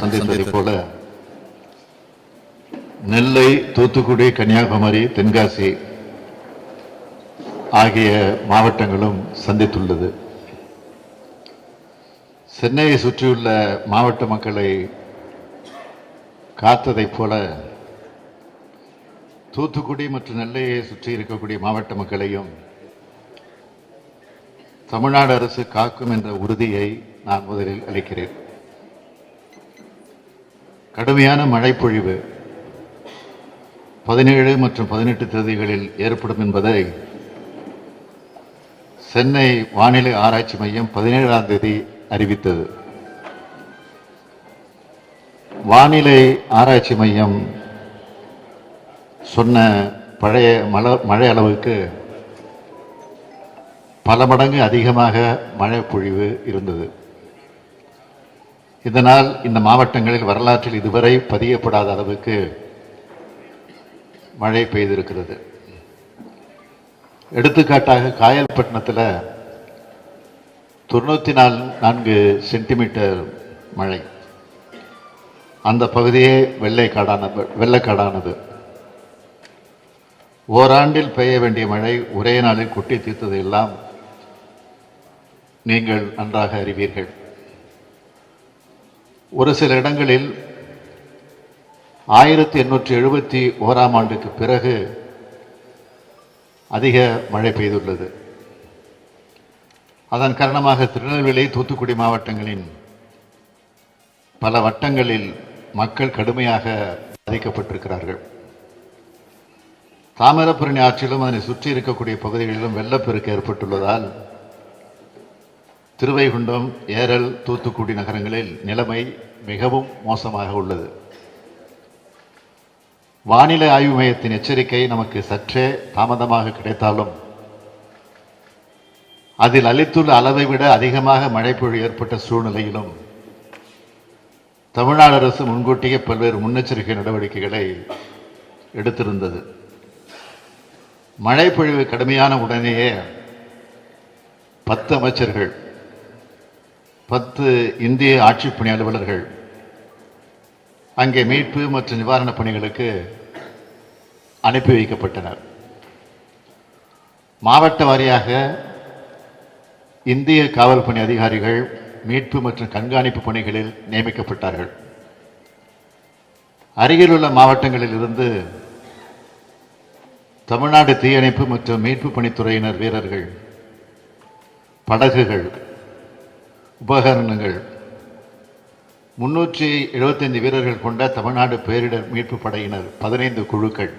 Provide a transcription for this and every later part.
சந்தித்ததைப் போல நெல்லை தூத்துக்குடி கன்னியாகுமரி தென்காசி ஆகிய மாவட்டங்களும் சந்தித்துள்ளது. சென்னையை சுற்றியுள்ள மாவட்ட மக்களை காத்ததைப் போல தூத்துக்குடி மற்றும் நெல்லையை சுற்றி இருக்கக்கூடிய மாவட்ட மக்களையும் தமிழ்நாடு அரசு காக்கும் என்ற உறுதியை நான் முதலில் அளிக்கிறேன். கடுமையான மழைப்பொழிவு பதினேழு மற்றும் பதினெட்டு தேதிகளில் ஏற்படும் என்பதை சென்னை வானிலை ஆராய்ச்சி மையம் பதினேழாம் தேதி அறிவித்தது. வானிலை ஆராய்ச்சி மையம் சொன்ன பழைய மழை மழை அளவுக்கு பல மடங்கு அதிகமாக மழை பொழிவு இருந்தது. இதனால் இந்த மாவட்டங்களில் வரலாற்றில் இதுவரை பதியப்படாத அளவுக்கு மழை பெய்திருக்கிறது. எடுத்துக்காட்டாக காயல்பட்டினத்தில் தொண்ணூற்றி நாலு நான்கு சென்டிமீட்டர் மழை. அந்த பகுதியே வெள்ளைக்காடான வெள்ளக்காடானது. ஓராண்டில் பெய்ய வேண்டிய மழை ஒரே நாளில் கொட்டி தீர்த்தது எல்லாம் நீங்கள் நன்றாக அறிவீர்கள். ஒரு சில இடங்களில் ஆயிரத்தி எண்ணூற்றி எழுபத்தி ஓராம் ஆண்டுக்கு பிறகு அதிக மழை பெய்துள்ளது. அதன் காரணமாக திருநெல்வேலி தூத்துக்குடி மாவட்டங்களின் பல வட்டங்களில் மக்கள் கடுமையாக பாதிக்கப்பட்டிருக்கிறார்கள். தாமிரபரணி ஆற்றிலும் அதனை சுற்றி இருக்கக்கூடிய பகுதிகளிலும் வெள்ளப்பெருக்கு ஏற்பட்டுள்ளதால் திருவைகுண்டம் ஏரல் தூத்துக்குடி நகரங்களில் நிலைமை மிகவும் மோசமாக உள்ளது. வானிலை ஆய்வு மையத்தின் எச்சரிக்கை நமக்கு சற்றே தாமதமாக கிடைத்தாலும் அதில் அளித்துள்ள அளவை விட அதிகமாக மழைப்பொழி ஏற்பட்ட சூழ்நிலையிலும் தமிழ்நாடு அரசு முன்கூட்டியே பல்வேறு முன்னெச்சரிக்கை நடவடிக்கைகளை எடுத்திருந்தது. மழைப்பொழிவு கடுமையான உடனேயே பத்து அமைச்சர்கள் பத்து இந்திய ஆட்சிப்பணி அலுவலர்கள் அங்கே மீட்பு மற்றும் நிவாரணப் பணிகளுக்கு அனுப்பி வைக்கப்பட்டனர். மாவட்ட வாரியாக இந்திய காவல் பணி அதிகாரிகள் மீட்பு மற்றும் கண்காணிப்பு பணிகளில் நியமிக்கப்பட்டார்கள். அருகிலுள்ள மாவட்டங்களில் இருந்து தமிழ்நாடு தீயணைப்பு மற்றும் மீட்பு பணித்துறையினர் வீரர்கள் படகுகள் உபகரணங்கள். முன்னூற்றி எழுபத்தைந்து வீரர்கள் கொண்ட தமிழ்நாடு பேரிடர் மீட்பு படையினர் பதினைந்து குழுக்கள்.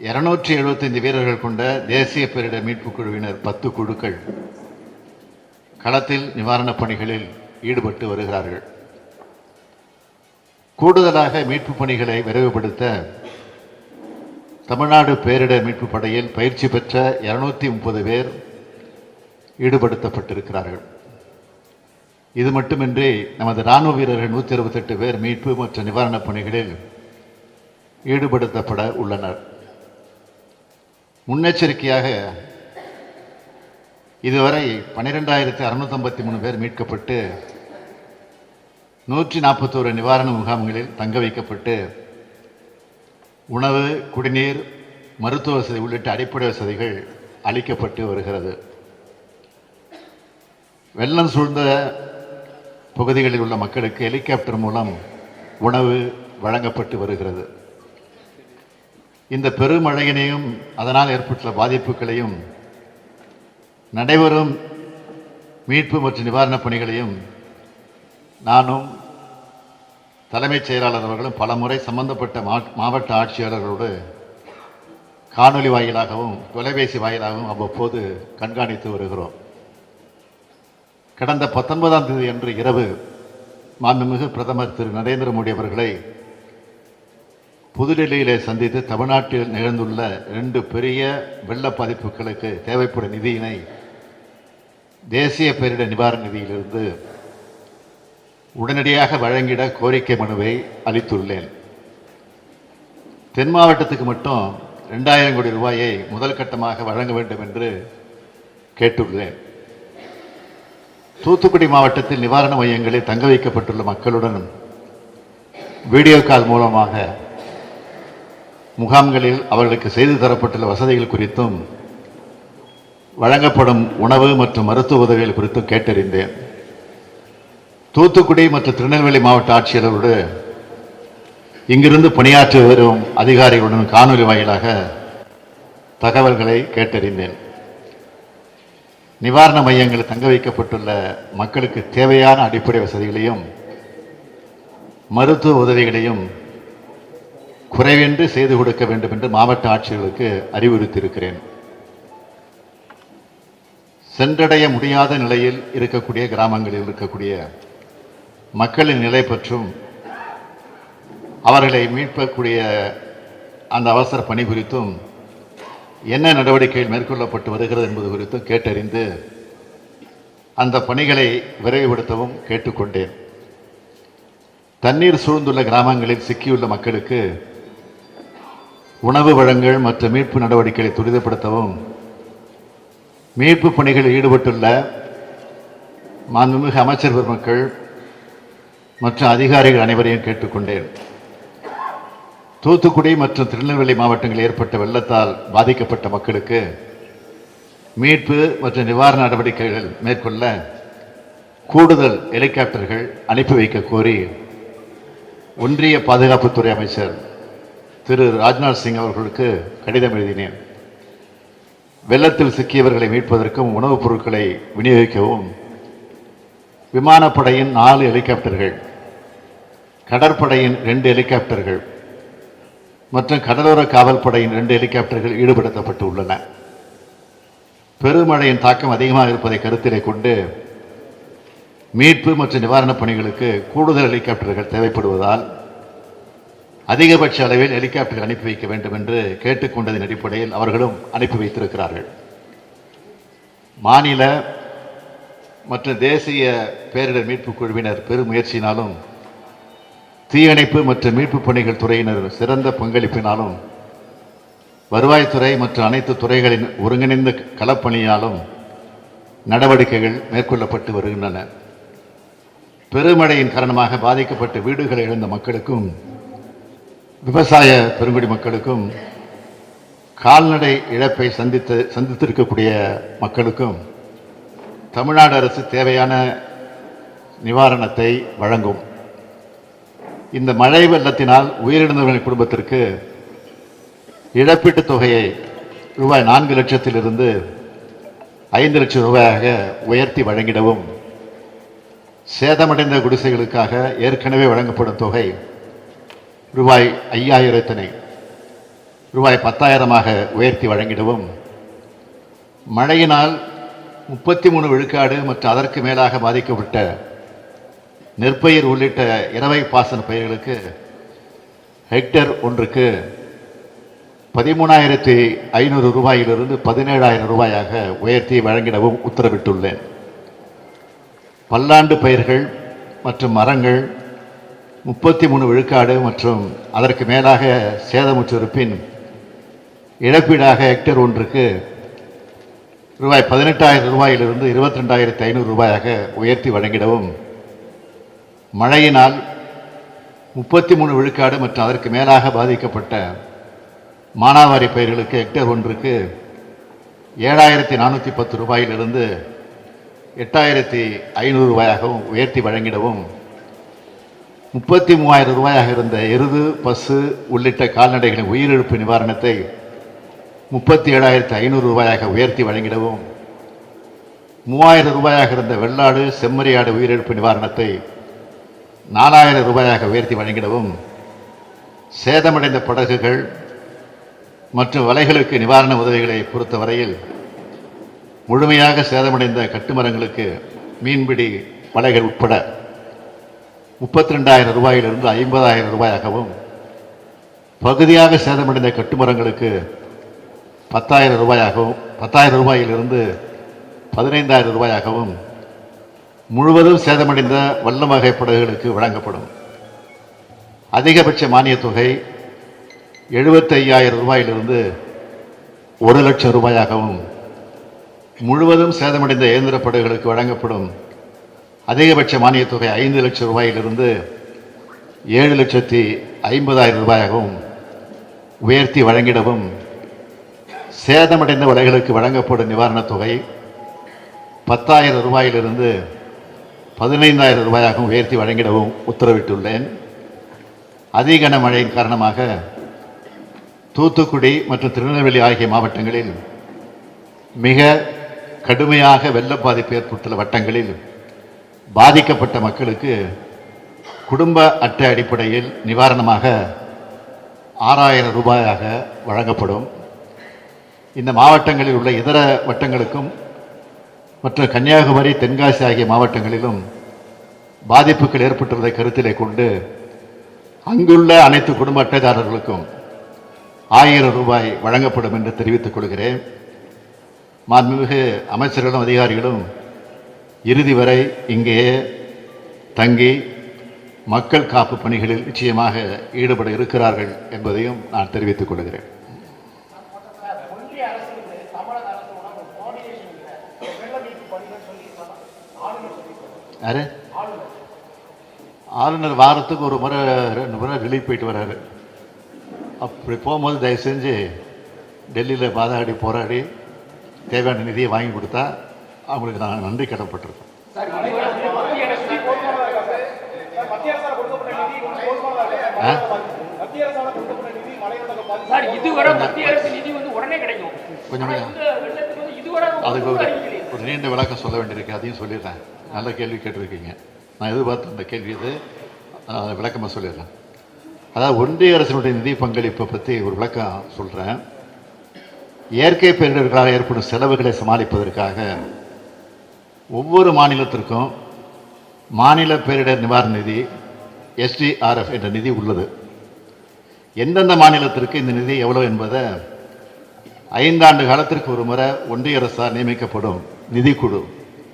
இருநூற்றி எழுபத்தைந்து வீரர்கள் கொண்ட தேசிய பேரிடர் மீட்பு குழுவினர் பத்து குழுக்கள். களத்தில் நிவாரணப் பணிகளில் ஈடுபட்டு வருகிறார்கள். கூடுதலாக மீட்பு பணிகளை விரைவுபடுத்த தமிழ்நாடு பேரிடர் மீட்பு படையில் பயிற்சி பெற்ற இருநூத்தி முப்பது பேர் ஈடுபடுத்தப்பட்டிருக்கிறார்கள். இது மட்டுமின்றி நமது ராணுவ வீரர்கள் நூற்றி அறுபத்தெட்டு பேர் மீட்பு மற்றும் நிவாரணப் பணிகளில் ஈடுபடுத்தப்பட உள்ளனர். முன்னெச்சரிக்கையாக இதுவரை பன்னிரெண்டாயிரத்தி அறுநூத்தி மூணு பேர் மீட்கப்பட்டு நூற்றி நாற்பத்தோரு நிவாரண முகாம்களில் தங்க வைக்கப்பட்டு உணவு குடிநீர் மருத்துவ வசதி உள்ளிட்ட அடிப்படை வசதிகள் அளிக்கப்பட்டு வருகிறது. வெள்ளம் சூழ்ந்த பகுதிகளில் உள்ள மக்களுக்கு ஹெலிகாப்டர் மூலம் உணவு வழங்கப்பட்டு வருகிறது. இந்த பெருமழையினையும் அதனால் ஏற்பட்டுள்ள பாதிப்புகளையும் நடைபெறும் மீட்பு மற்றும் நிவாரணப் பணிகளையும் நானும் தலைமைச் செயலாளர் அவர்களும் பலமுறை சம்பந்தப்பட்ட மா- மாவட்ட ஆட்சியாளர்களோடு காணொலி வாயிலாகவும் தொலைபேசி வாயிலாகவும் அவ்வப்போது கண்காணித்து வருகிறோம். கடந்த பத்தொன்பதாம் தேதி அன்று இரவு மாண்புமிகு பிரதமர் திரு நரேந்திர மோடி அவர்களை புதுடெல்லியிலே சந்தித்து தமிழ்நாட்டில் நிகழ்ந்துள்ள இரண்டு பெரிய வெள்ள பாதிப்புகளுக்கு தேவைப்படும் நிதியினை தேசிய பேரிடர் நிவாரண நிதியிலிருந்து உடனடியாக வழங்கிட கோரிக்கை மனுவை அளித்துள்ளேன். தென் மாவட்டத்துக்கு மட்டும் ரெண்டாயிரம் கோடி ரூபாயை முதல் கட்டமாக வழங்க வேண்டும் என்று கேட்டுள்ளேன். தூத்துக்குடி மாவட்டத்தில் நிவாரண மையங்களில் தங்க வைக்கப்பட்டுள்ள மக்களுடன் வீடியோ கால் மூலமாக முகாம்களில் அவர்களுக்கு செய்து தரப்பட்டுள்ள வசதிகள் குறித்தும் வழங்கப்படும் உணவு மற்றும் மருத்துவ உதவிகள் குறித்தும் கேட்டறிந்தேன். தூத்துக்குடி மற்றும் திருநெல்வேலி மாவட்ட ஆட்சியரோடு இங்கிருந்து பணியாற்றி வரும் அதிகாரிகளுடன் காணொலி வாயிலாக தகவல்களை கேட்டறிந்தேன். நிவாரண மையங்களில் தங்க வைக்கப்பட்டுள்ள மக்களுக்கு தேவையான அடிப்படை வசதிகளையும் மருத்துவ உதவிகளையும் குறைவின்றி செய்து கொடுக்க வேண்டும் என்று மாவட்ட ஆட்சியர்களுக்கு அறிவுறுத்தியிருக்கிறேன். சென்றடைய முடியாத நிலையில் இருக்கக்கூடிய கிராமங்களில் இருக்கக்கூடிய மக்களின் நிலை பற்றும் அவர்களை மீட்கக்கூடிய அந்த அவசர பணி குறித்தும் என்ன நடவடிக்கைகள் மேற்கொள்ளப்பட்டு வருகிறது என்பது குறித்தும் கேட்டறிந்து அந்த பணிகளை விரைவுபடுத்தவும் கேட்டுக்கொண்டேன். தண்ணீர் சூழ்ந்துள்ள கிராமங்களில் சிக்கியுள்ள மக்களுக்கு உணவு வழங்கல் மற்றும் மீட்பு நடவடிக்கைகளை துரிதப்படுத்தவும் மீட்பு பணிகளில் ஈடுபட்டுள்ள மாண்புமிகு அமைச்சர் பெருமக்கள் மற்றும் அதிகாரிகள் அனைவரையும் கேட்டுக்கொண்டேன். தூத்துக்குடி மற்றும் திருநெல்வேலி மாவட்டங்களில் ஏற்பட்ட வெள்ளத்தால் பாதிக்கப்பட்ட மக்களுக்கு மீட்பு மற்றும் நிவாரண நடவடிக்கைகள் மேற்கொள்ள கூடுதல் ஹெலிகாப்டர்கள் அனுப்பி வைக்க கோரி ஒன்றிய பாதுகாப்புத்துறை அமைச்சர் திரு ராஜ்நாத் சிங் அவர்களுக்கு கடிதம் எழுதினேன். வெள்ளத்தில் சிக்கியவர்களை மீட்பதற்கும் உணவுப் பொருட்களை விநியோகிக்கவும் விமானப்படையின் நாலு ஹெலிகாப்டர்கள் கடற்படையின் ரெண்டு ஹெலிகாப்டர்கள் மற்றும் கடலோர காவல்படையின் ரெண்டு ஹெலிகாப்டர்கள் ஈடுபடுத்தப்பட்டு உள்ளன பெருமழையின் தாக்கம் அதிகமாக இருப்பதை கருத்திலே கொண்டு மீட்பு மற்றும் நிவாரணப் பணிகளுக்கு கூடுதல் ஹெலிகாப்டர்கள் தேவைப்படுவதால் அதிகபட்ச அளவில் ஹெலிகாப்டர் அனுப்பி வைக்க வேண்டும் என்று கேட்டுக்கொண்டதன் அடிப்படையில் அவர்களும் அனுப்பி வைத்திருக்கிறார்கள். மாநில மற்றும் தேசிய பேரிடர் மீட்புக் குழுவினர் பெரும் முயற்சியினாலும் தீயணைப்பு மற்றும் மீட்புப் பணிகள் துறையினர் சிறந்த பங்களிப்பினாலும் வருவாய்த்துறை மற்றும் அனைத்து துறைகளின் ஒருங்கிணைந்த களப்பணியாலும் நடவடிக்கைகள் மேற்கொள்ளப்பட்டு வருகின்றன. பெருமழையின் காரணமாக பாதிக்கப்பட்ட வீடுகளை இழந்த மக்களுக்கும் விவசாய பெருங்குடி மக்களுக்கும் கால்நடை இழப்பை சந்தித்து சந்தித்திருக்கக்கூடிய மக்களுக்கும் தமிழ்நாடு அரசு தேவையான நிவாரணத்தை வழங்கும். இந்த மழை வெள்ளத்தினால் உயிரிழந்தவர்களின் குடும்பத்திற்கு இழப்பீட்டுத் தொகையை ரூபாய் நான்கு லட்சத்திலிருந்து ஐந்து லட்சம் ரூபாயாக உயர்த்தி வழங்கிடவும் சேதமடைந்த குடிசைகளுக்காக ஏற்கனவே வழங்கப்படும் தொகை ரூபாய் ஐயாயிரத்தினை ரூபாய் பத்தாயிரமாக உயர்த்தி வழங்கிடவும் மழையினால் முப்பத்தி மூணு விழுக்காடு மற்றும் அதற்கு மேலாக பாதிக்கப்பட்ட நெற்பயிர் உள்ளிட்ட இரவை பாசன பயிர்களுக்கு ஹெக்டேர் ஒன்றுக்கு பதிமூணாயிரத்தி ஐநூறு ரூபாயிலிருந்து பதினேழாயிரம் ரூபாயாக உயர்த்தி வழங்கிடவும் உத்தரவிட்டுள்ளேன். பல்லாண்டு பயிர்கள் மற்றும் மரங்கள் முப்பத்தி மூணு விழுக்காடு மற்றும் அதற்கு மேலாக சேதமுற்றிருப்பின் இழப்பீடாக ஹெக்டேர் ஒன்றுக்கு ரூபாய் பதினெட்டாயிரம் ரூபாயிலிருந்து இருபத்தி ரெண்டாயிரத்தி ஐநூறு ரூபாயாக உயர்த்தி வழங்கிடவும் மழையினால் முப்பத்தி மூணு விழுக்காடு மற்றும் அதற்கு மேலாக பாதிக்கப்பட்ட மானாவாரி பயிர்களுக்கு ஹெக்டேர் ஒன்றுக்கு ஏழாயிரத்தி நானூற்றி பத்து ரூபாயிலிருந்து எட்டாயிரத்தி ஐநூறு ரூபாயாகவும் உயர்த்தி வழங்கிடவும் முப்பத்தி மூவாயிரம் ரூபாயாக இருந்த எருது பசு உள்ளிட்ட கால்நடைகளின் உயிரிழப்பு நிவாரணத்தை முப்பத்தி ஏழாயிரத்தி ஐநூறு ரூபாயாக உயர்த்தி வழங்கிடவும் மூவாயிரம் ரூபாயாக இருந்த வெள்ளாடு செம்மறியாடு உயிரிழப்பு நிவாரணத்தை நாலாயிரம் ரூபாயாக உயர்த்தி வழங்கிடவும் சேதமடைந்த படகுகள் மற்றும் வலைகளுக்கு நிவாரண உதவிகளை பொறுத்தவரையில் முழுமையாக சேதமடைந்த கட்டுமரங்களுக்கு மீன்பிடி வலைகள் உட்பட முப்பத்தி ரெண்டாயிரம் ரூபாயிலிருந்து ஐம்பதாயிரம் ரூபாயாகவும் பகுதியாக சேதமடைந்த கட்டுமரங்களுக்கு பத்தாயிரம் ரூபாயாகவும் பத்தாயிரம் ரூபாயிலிருந்து பதினைந்தாயிரம் ரூபாயாகவும் முழுவதும் சேதமடைந்த வல்ல வகை படகுகளுக்கு வழங்கப்படும். அதிகபட்ச மானியத் தொகை எழுபத்தையாயிரம் ரூபாயிலிருந்து ஒரு லட்சம் ரூபாயாகவும் முழுவதும் சேதமடைந்த இயந்திர படகுகளுக்கு வழங்கப்படும் அதிகபட்ச மானியத் தொகை ஐந்து லட்சம் ரூபாயிலிருந்து ஏழு லட்சத்தி ஐம்பதாயிரம் ரூபாயாகவும் உயர்த்தி வழங்கிடவும் சேதமடைந்த வலைகளுக்கு வழங்கப்படும் நிவாரணத் தொகை பத்தாயிரம் ரூபாயிலிருந்து பதினைந்தாயிரம் ரூபாயாகவும் உயர்த்தி வழங்கிடவும் உத்தரவிட்டுள்ளேன். அதிகன மழையின் காரணமாக தூத்துக்குடி மற்றும் திருநெல்வேலி ஆகிய மாவட்டங்களில் மிக கடுமையாக வெள்ள பாதிப்பு ஏற்பட்டுள்ள வட்டங்களில் பாதிக்கப்பட்ட மக்களுக்கு குடும்ப அட்டை அடிப்படையில் நிவாரணமாக ஆறாயிரம் ரூபாயாக வழங்கப்படும். இந்த மாவட்டங்களில் உள்ள இதர வட்டங்களுக்கும் மற்றும் கன்னியாகுமரி தென்காசி ஆகிய மாவட்டங்களிலும் பாதிப்புகள் ஏற்பட்டுள்ளதை கருத்திலே கொண்டு அங்குள்ள அனைத்து குடும்ப அட்டைதாரர்களுக்கும் ஆயிரம் ரூபாய் வழங்கப்படும் என்று தெரிவித்துக் கொள்கிறேன். மாண்புமிகு அமைச்சர்களும் அதிகாரிகளும் இறுதி வரை இங்கேயே தங்கி மக்கள் காப்பு பணிகளில் நிச்சயமாக ஈடுபட இருக்கிறார்கள் என்பதையும் நான் தெரிவித்துக் கொள்கிறேன் ஒன்றிய அரசு வந்து தமிழக அரசோட ஒரு கோஆர்டினேஷன் இல்லை வெள்ள மீட்பு பணிகள் சொல்லி சொன்னா- ஆளுநர் சொல்லியிருக்காரு யாரு? ஆளுநர் வாரத்துக்கு ஒரு முறை ரெண்டு முறை ரிலீவ் போயிட்டு வராரு அப்படி போகும்போது தயவு செஞ்சு டெல்லியில் பாதாடி போராடி தேவையான நிதியை வாங்கி கொடுத்தா அவங்களுக்கு நான் நன்றி கிடைக்கும். கொஞ்சம் அதுக்கு ஒன்றும் நீண்ட விளக்கம் சொல்ல வேண்டியிருக்கு. அதையும் சொல்லிடுறேன். நல்ல கேள்வி கேட்டிருக்கீங்க. நான் எதிர்பார்த்த அந்த கேள்வி இது. விளக்கமாக சொல்லிடுறேன். அதாவது ஒன்றிய அரசினுடைய நிதி பங்களிப்பை பற்றி ஒரு விளக்கம் சொல்கிறேன் இயற்கை பேரிடர்களால் ஏற்படும் செலவுகளை சமாளிப்பதற்காக ஒவ்வொரு மாநிலத்திற்கும் மாநில பேரிடர் நிவாரண நிதி எஸ்டிஆர்எஃப் என்ற நிதி உள்ளது. எந்தெந்த மாநிலத்திற்கு இந்த நிதி எவ்வளவு என்பதை ஐந்தாண்டு காலத்திற்கு ஒரு முறை ஒன்றிய அரசால் நியமிக்கப்படும் நிதிக்குழு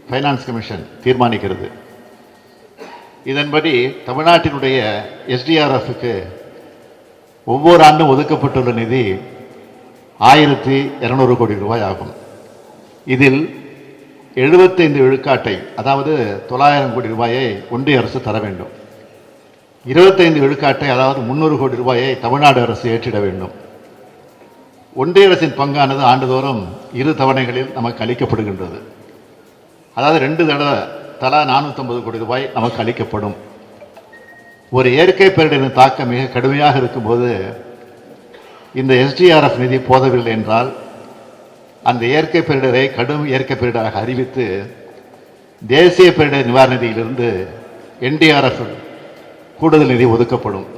ஃபைனான்ஸ் கமிஷன் தீர்மானிக்கிறது. இதன்படி தமிழ்நாட்டினுடைய எஸ்டிஆர்எஃப்க்கு ஒவ்வொரு ஆண்டும் ஒதுக்கப்பட்டுள்ள நிதி ஆயிரத்தி இரநூறு கோடி ரூபாய் ஆகும். இதில் எழுபத்தைந்து விழுக்காட்டை அதாவது தொள்ளாயிரம் கோடி ரூபாயை ஒன்றிய அரசு தர வேண்டும். இருபத்தைந்து விழுக்காட்டை அதாவது முந்நூறு கோடி ரூபாயை தமிழ்நாடு அரசு ஏற்றிட வேண்டும். ஒன்றிய அரசின் பங்கானது ஆண்டுதோறும் இரு தவணைகளில் நமக்கு அளிக்கப்படுகின்றது. அதாவது ரெண்டு தடவை தலா நானூற்றம்பது கோடி ரூபாய் நமக்கு அளிக்கப்படும். ஒரு இயற்கை பேரிடரின் தாக்கம் மிக கடுமையாக இருக்கும்போது இந்த எஸ்டிஆர்எஃப் நிதி போதவில்லை என்றால் அந்த இயற்கை பேரிடரை கடும் இயற்கை பேரிடராக அறிவித்து தேசிய பேரிடர் நிவாரண நிதியிலிருந்து என்டிஆர்எஃப் கூடுதல் நிதி ஒதுக்கப்படும்.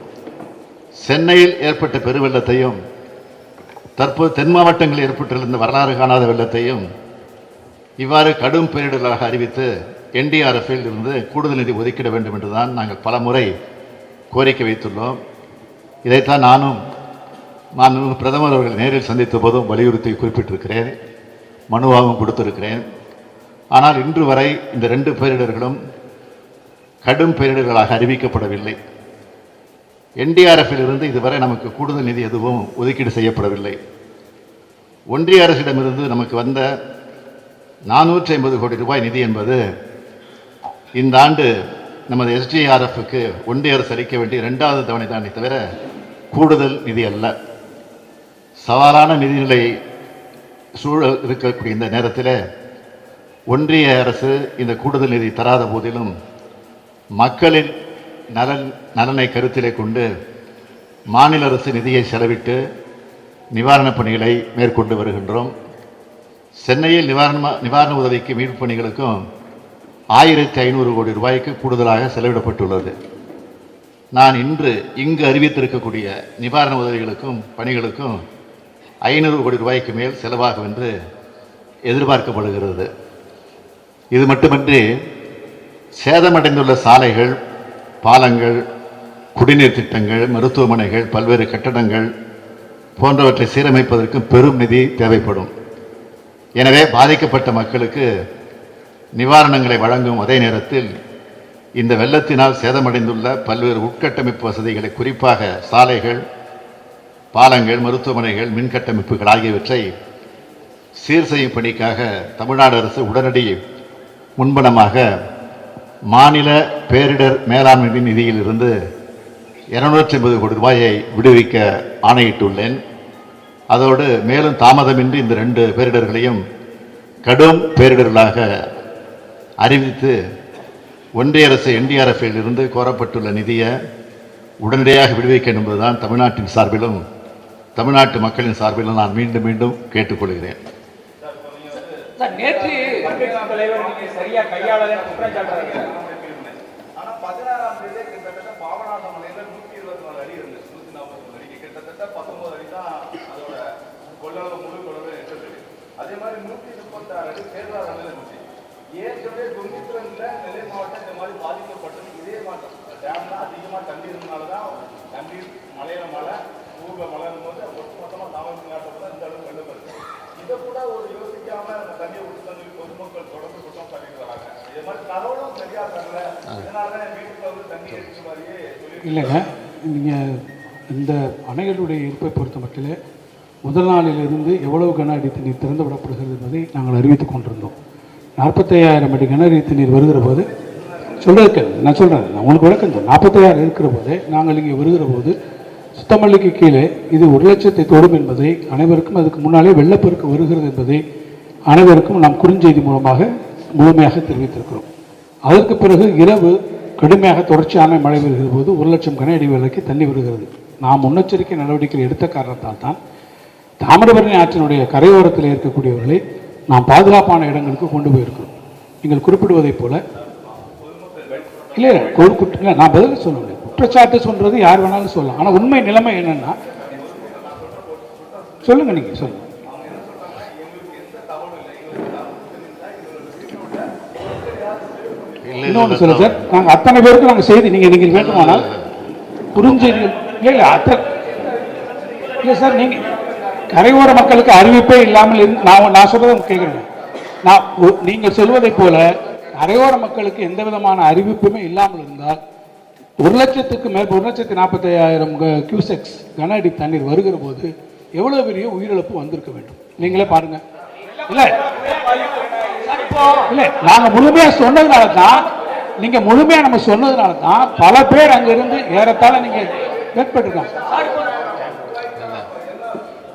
சென்னையில் ஏற்பட்ட பெருவெள்ளத்தையும் தற்போது தென் மாவட்டங்களில் ஏற்பட்டிருந்த வரலாறு காணாத வெள்ளத்தையும் இவ்வாறு கடும் பேரிடர்களாக அறிவித்து என்டிஆர்எஃப்பில் இருந்து கூடுதல் நிதி ஒதுக்கிட வேண்டும் என்றுதான் நாங்கள் பல முறை கோரிக்கை வைத்துள்ளோம். இதைத்தான் நானும் நான் பிரதமர் அவர்கள் நேரில் சந்தித்த போதும் வலியுறுத்தி குறிப்பிட்டிருக்கிறேன். மனுவாகவும் கொடுத்திருக்கிறேன். ஆனால் இன்று வரை இந்த ரெண்டு பேரிடர்களும் கடும் பேரிடர்களாக அறிவிக்கப்படவில்லை. என்டிஆர்எஃப்பில் இருந்து இதுவரை நமக்கு கூடுதல் நிதி எதுவும் ஒதுக்கீடு செய்யப்படவில்லை. ஒன்றிய அரசிடமிருந்து நமக்கு வந்த நானூற்றி ஐம்பது கோடி ரூபாய் நிதி என்பது இந்த ஆண்டு நமது எஸ்டிஆர்எஃப்க்கு ஒன்றிய அரசு அளிக்க வேண்டிய இரண்டாவது தவணை தானே தவிர கூடுதல் நிதி அல்ல. சவாலான நிதிநிலை சூழல் இருக்கக்கூடிய இந்த நேரத்தில் ஒன்றிய அரசு இந்த கூடுதல் நிதி தராத போதிலும் மக்களின் நலன் நலனை கருத்திலே கொண்டு மாநில அரசு நிதியை செலவிட்டு நிவாரணப் பணிகளை மேற்கொண்டு வருகின்றோம். சென்னையில் நிவாரண நிவாரண உதவிக்கு மீட்பு பணிகளுக்கும் ஆயிரத்தி ஐநூறு கோடி ரூபாய்க்கு கூடுதலாக செலவிடப்பட்டுள்ளது. நான் இன்று இங்கு அறிவித்திருக்கக்கூடிய நிவாரண உதவிகளுக்கும் பணிகளுக்கும் ஐநூறு கோடி ரூபாய்க்கு மேல் செலவாகும் என்று எதிர்பார்க்கப்படுகிறது. இது மட்டுமின்றி சேதமடைந்துள்ள சாலைகள் பாலங்கள் குடிநீர் திட்டங்கள் மருத்துவமனைகள் பல்வேறு கட்டடங்கள் போன்றவற்றை சீரமைப்பதற்கு பெரும் நிதி தேவைப்படும். எனவே பாதிக்கப்பட்ட மக்களுக்கு நிவாரணங்களை வழங்கும் அதே நேரத்தில் இந்த வெள்ளத்தினால் சேதமடைந்துள்ள பல்வேறு உட்கட்டமைப்பு வசதிகளை குறிப்பாக சாலைகள் பாலங்கள் மருத்துவமனைகள் மின் கட்டமைப்புகள் ஆகியவற்றை சீர் செய்யும் பணிக்காக தமிழ்நாடு அரசு உடனடி முன்பணமாக மாநில பேரிடர் மேலாண்மை நிதியிலிருந்து இருநூற்றி ஐம்பது கோடி ரூபாயை விடுவிக்க ஆணையிட்டுள்ளேன். அதோடு மேலும் தாமதமின்றி இந்த ரெண்டு பேரிடர்களையும் கடும் பேரிடர்களாக அறிவித்து ஒன்றிய அரசு என்டிஆர்எஃப்பில் இருந்து கோரப்பட்டுள்ள நிதியை உடனடியாக விடுவிக்க என்பதுதான் தமிழ்நாட்டின் சார்பிலும் தமிழ்நாட்டு மக்களின் சார்பிலும் நான் மீண்டும் மீண்டும் கேட்டுக்கொள்கிறேன். நேற்று சரியா கையாளல குற்றம் சாட்டுறாங்க ஆனா பதினாறாம் தேதி கிட்டத்தட்ட பாபநாசம் மலையில நூத்தி இருபத்தி நாலு அடி இருந்துச்சு. நூத்தி நாற்பத்தி மூணு அடிக்கு. கிட்டத்தட்ட பத்தொன்பது அடி தான் அதோட கொள்ளளவு முழு கொள்ளளவு எட்டது அதே மாதிரி நூத்தி முப்பத்தி ஆறு அடி சேர்ந்தார் இருந்துச்சு. ஏற்கனவே தொண்ணூத்தி ரெண்டுல நெல்லை மாவட்டம் இந்த மாதிரி பாதிக்கப்பட்டது. இதே மாவட்டம் டேம்ல அதிகமா தண்ணி இருந்தனாலதான் தண்ணீர் மலையில மலை ஊர்ல மலைங்கும் போது ஒட்டுமொத்தமா தமிழ்நாட்டில் தான் இந்த அளவுக்கு வெள்ளம் இதை கூட ஒரு யோசிக்காம அந்த தண்ணியை விட்டு பொதுமக்கள் தொடர்ந்து குற்றம் சாட்டிட்டு வராங்க. இது மாதிரி தகவலும் சரியா தரல இதனாலதான் என் வீட்டுக்குள்ள வந்து தண்ணி அடிச்ச மாதிரியே இல்லைங்க. நீங்கள் இந்த அணைகளுடைய இருப்பை பொறுத்த மட்டிலே முதல் நாளிலிருந்து எவ்வளவு கன அடி தண்ணீர் திறந்து விடப்படுகிறது என்பதை நாங்கள் அறிவித்துக் கொண்டிருந்தோம். நாற்பத்தையாயிரம் அடி கன அடி தண்ணீர் வருகிற போது சொல்கிறதுக்கு நான் சொல்கிறேன் நான் உங்களுக்கு விளக்கம் நாற்பத்தையாயிரம் இருக்கிற போதே நாங்கள் இங்கே வருகிற போது சுத்தமல்லிக்கு கீழே இது ஒரு லட்சத்தை தொடும் என்பதை அனைவருக்கும் அதுக்கு முன்னாலே வெள்ளப்பெருக்கு வருகிறது என்பதை அனைவருக்கும் நாம் குறுஞ்செய்தி மூலமாக முழுமையாக தெரிவித்திருக்கிறோம். அதற்கு பிறகு இரவு கடுமையாக தொடர்ச்சியான மழை வருகிற போது ஒரு லட்சம் கன அடி வேலைக்கு தண்ணி வருகிறது நாம் முன்னெச்சரிக்கை நடவடிக்கை எடுத்த காரணத்தால் தான் தாமிரபரணி ஆற்றினுடைய கரையோரத்தில் இருக்கக்கூடியவர்களை நாம் பாதுகாப்பான இடங்களுக்கு கொண்டு போயிருக்கிறோம். நீங்கள் குறிப்பிடுவதைப் போல இல்லை இல்லை நான் பதில் சொல்ல குற்றச்சாட்டு சொல்றது யார் வேணாலும் சொல்லலாம். ஆனால் உண்மை நிலைமை என்னன்னா சொல்லுங்க நீங்க சொல்லுங்க. இன்னொன்று சொல்ல சார். நாங்கள் அத்தனை பேருக்கு நாங்கள் செய்தி நீங்கள் நீங்கள் வேண்டுமானால் குறுஞ்செய்திகள் இல்லை இல்லை. அத்தனை இல்லை சார் நீங்கள் கரையோர மக்களுக்கு அறிவிப்பே இல்லாமல் இருந்து நான் நான் சொல்றதை கேட்குறேன் நான் நீங்கள் சொல்வதைப் போல கரையோர மக்களுக்கு எந்த விதமான அறிவிப்புமே இல்லாமல் இருந்தால் ஒரு லட்சத்துக்கு மேல் ஒரு லட்சத்தி நாற்பத்தையாயிரம் கியூசெக்ஸ் கன அடி தண்ணீர் வருகிற போது எவ்வளவு பெரிய உயிரிழப்பு வந்திருக்க வேண்டும்? நீங்களே பாருங்க. இல்லை. இல்லை. நாங்க முழுமையா சொன்னதுனால தான் நீங்க முழுமையா நம்ம சொன்னதுனால தான் பல பேர் அங்க இருந்து ஏறத்தாழ நீங்க ஏற்பட்டிருக்காங்க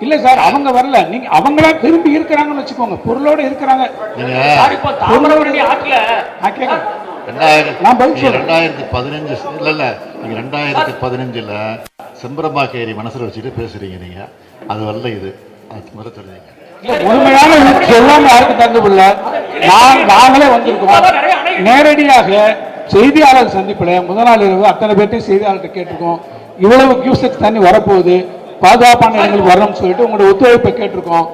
இல்ல சார் அவங்க வரல. நீங்க அவங்களா திரும்பி இருக்கிறாங்கன்னு வச்சுக்கோங்க. பொருளோட இருக்கிறாங்க. ரெண்டாயிரத்தி. ரெண்டாயிரத்தி பதினஞ்சு இல்ல இல்ல. நீங்க ரெண்டாயிரத்தி பதினஞ்சுல செம்பரம்பாக்கேரி மனசுல வச்சுட்டு பேசுறீங்க நீங்க. அது வரல இது. அது இல்ல முழுமையான இது சொல்லாம யாருக்கு தந்துவிடல நான் நாங்களே வந்திருக்கோம். நேரடியாக செய்தியாளர் சந்திப்பில் முதல் நாள் இரவு அத்தனை பேர்ட்டையும் செய்தியாளர்கிட்ட கேட்டிருக்கோம். இவ்வளவு கியூசெக் தண்ணி வரப்போகுது. பாதுகாப்பான இடங்களுக்கு வரணும்னு சொல்லிட்டு உங்களுடைய ஒத்துழைப்பை கேட்டிருக்கோம்.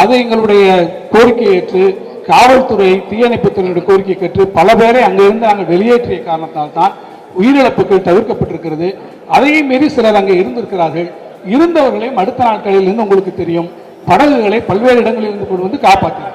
அதை எங்களுடைய கோரிக்கையை ஏற்று காவல்துறை தீயணைப்புத்துறையுடைய கோரிக்கை கேட்டு பல பேரை அங்கிருந்து நாங்கள் வெளியேற்றிய காரணத்தால் தான் உயிரிழப்புகள் தவிர்க்கப்பட்டிருக்கிறது. அதையும் மீறி சிலர் அங்கே இருந்திருக்கிறார்கள். இருந்தவர்களையும் அடுத்த நாட்களில் இருந்து உங்களுக்கு தெரியும். படகுகளை பல்வேறு இடங்களில் இருந்து கொண்டு வந்து காப்பாற்றினார்